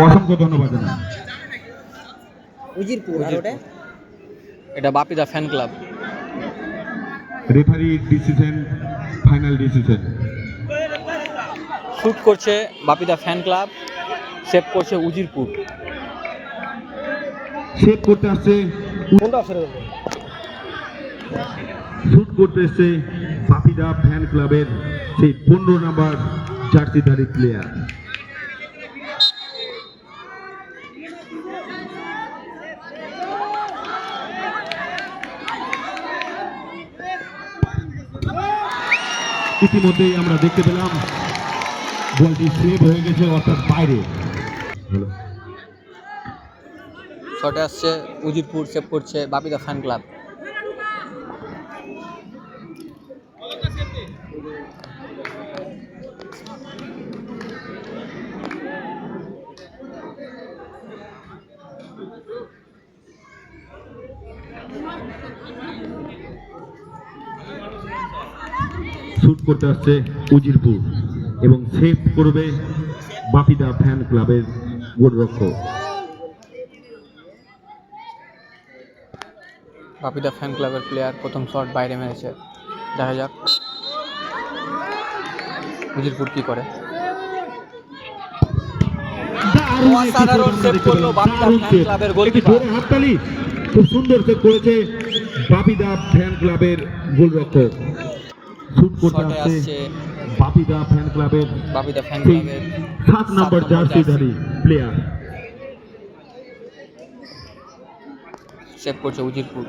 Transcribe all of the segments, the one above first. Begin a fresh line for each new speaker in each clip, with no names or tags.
অসংখ্য ধন্যবাদ
উজিরপুর ওটা?
এটা Bapida fan club
referee decision final decision
shoot করছে বাপিদা ফ্যান ক্লাব সেভ করছে উজিরপুর।
শেপ করতে আসছে শুট করতে এসছে বাপিদা ফ্যান ক্লাবের সেই পনেরো নাম্বার জার্সিধারী প্লেয়ার ইতিমধ্যেই আমরা দেখতে পেলাম বলটি সেভ হয়ে গেছে, অর্থাৎ বাইরে।
শটে আসছে, উজিরপুর সেভ করছে বাপিদা ফ্যান ক্লাব
শুট করতে আসছে উজিরপুর এবং সেভ করবে বাপিদা ফ্যান ক্লাবের গোলরক্ষক।
বাপিদা ফ্যান ক্লাবের প্লেয়ার প্রথম শট বাইরে মেরেছে। দেখা যাক উজিরপুর কি করে। অসাধারণ save করল বাপিদা fan ক্লাবের goalkeeper।
হাততালি খুব সুন্দর সেভ করেছে বাপিদা ফ্যান ক্লাবের গোলরক্ষক। শুট করতে আসছে বাপিদা ফ্যান ক্লাবের
বাপিদা ফ্যান ক্লাবের
সাত নম্বর জার্সিধারী প্লেয়ার
সেভ করছে উজিরপুর।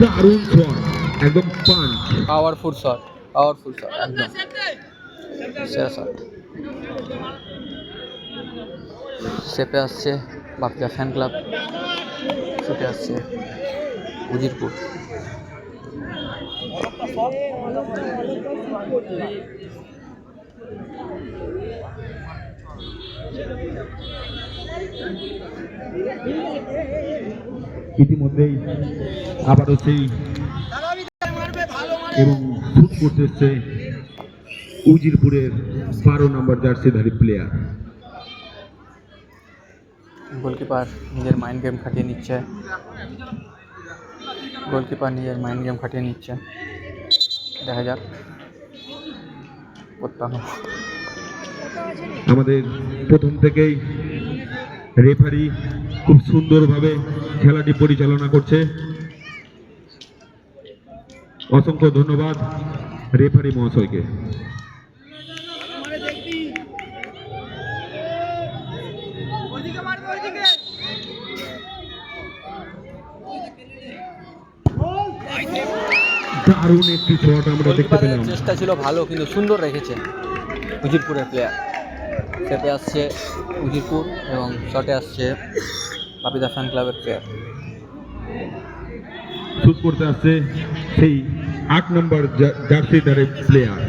দারুণ শট একদম
পাওয়ারফুল শট পাওয়ারফুল শট একদম সেরা শট সেপে আসছে বাপিদা ফ্যান ক্লাব ছুটে আসছে উজিরপুর।
ইতিমধ্যেই আবারও সেই এবং শুট করতে এসছে উজিরপুরের বারো নম্বর জার্সিধারী প্লেয়ার
গোলকিপার নিজের মাইন্ড গেম খাটিয়ে নিচ্ছে। গোলকিপার নিজের মাইন্ড গেম খাটিয়ে নিচ্ছে। দেখা যাক। প্রত্যাহ
আমাদের প্রথম থেকেই রেফারি খুব সুন্দরভাবে খেলাটি পরিচালনা করছে। অসংখ্য ধন্যবাদ রেফারি মহাশয়কে। দারুণ একটি শট আমরা দেখতে পেলাম।
চেষ্টা ছিল ভালো কিন্তু সুন্দর রেখেছে উজিরপুরের প্লেয়ার সেপে আসছে উজিরপুর এবং শটে আসছে বাপিদা ফ্যান ক্লাবের প্লেয়ার
শুট করতে আসছে সেই আট নম্বর জা- জার্সিধারী প্লেয়ার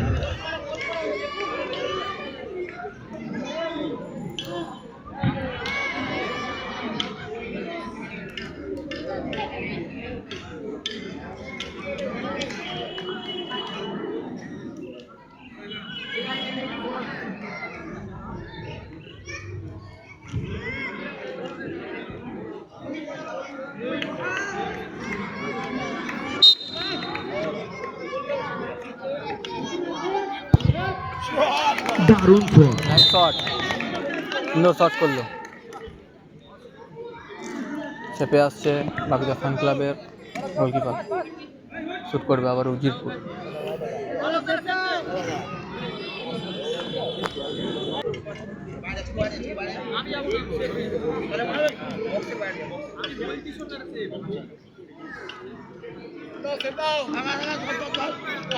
দারুণ শট
নো শট করল। চেপে আসছে বাকিটা ফ্যান ক্লাবের গোলকিপার শুট করবে আবার উজিরপুর।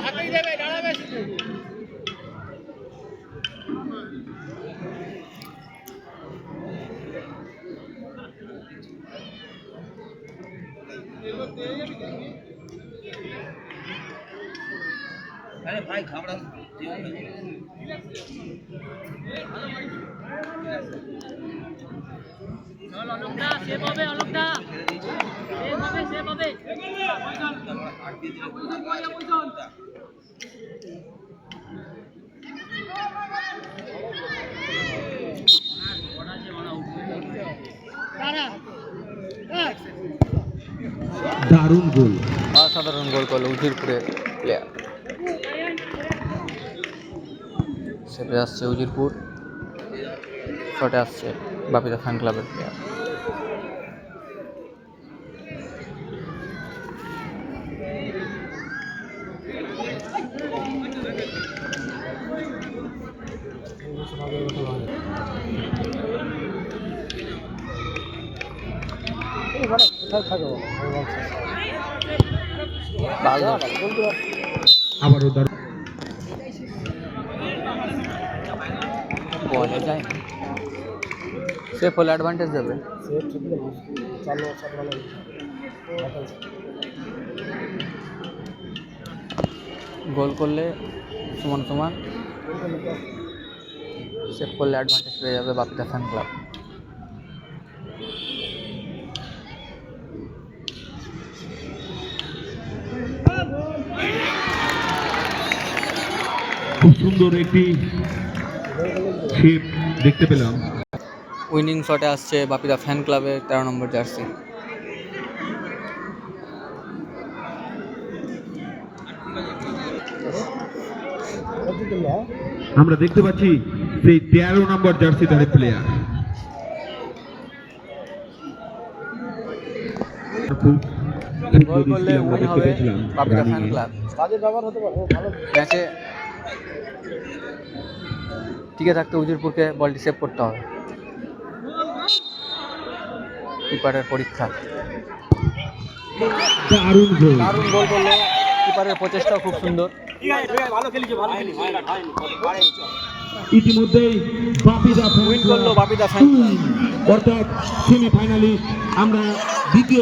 হাতেই দেবে দাঁড়াবে আরে ভাই খাবড়া চল অলকটা সেভ হবে অলকটা সেভ হবে সেভ হবে তারা
দারুণ গোল।
অসাধারণ গোল করল উজিরপুরের প্লেয়ার সেপে আসছে উজিরপুর। শটে আসছে বাপিদা ফ্যান ক্লাবের প্লেয়ার
আবারও
যায় সে ফুল অ্যাডভান্টেজ দেবে গোল করলে সমান সমান সেভ করলে অ্যাডভান্টেজ পেয়ে যাবে বাপিটা ফ্যান ক্লাব
খুব সুন্দর একটি শেপ দেখতে পেলাম।
উইনিং শটে আসছে বাপিদা ফ্যান ক্লাবের তেরো নম্বর জার্সি।
আমরা দেখতে পাচ্ছি সেই তেরো নম্বর জার্সিধারী প্লেয়ার খুব
গোল করলে উইন হবে বাপিদা ফ্যান। ক্লাব ম্যাচে টিকে থাকতে উজিরপুরকে বলটি সেভ করতে হবে। কিপারের পরীক্ষা।
দারুণ গোল
দারুণ গোল করল কিপারের প্রচেষ্টাও খুব সুন্দর।
ইতিমধ্যেই বাপিদা
উইন করল বাপিদা
অর্থাৎ সেমিফাইনালি আমরা দ্বিতীয়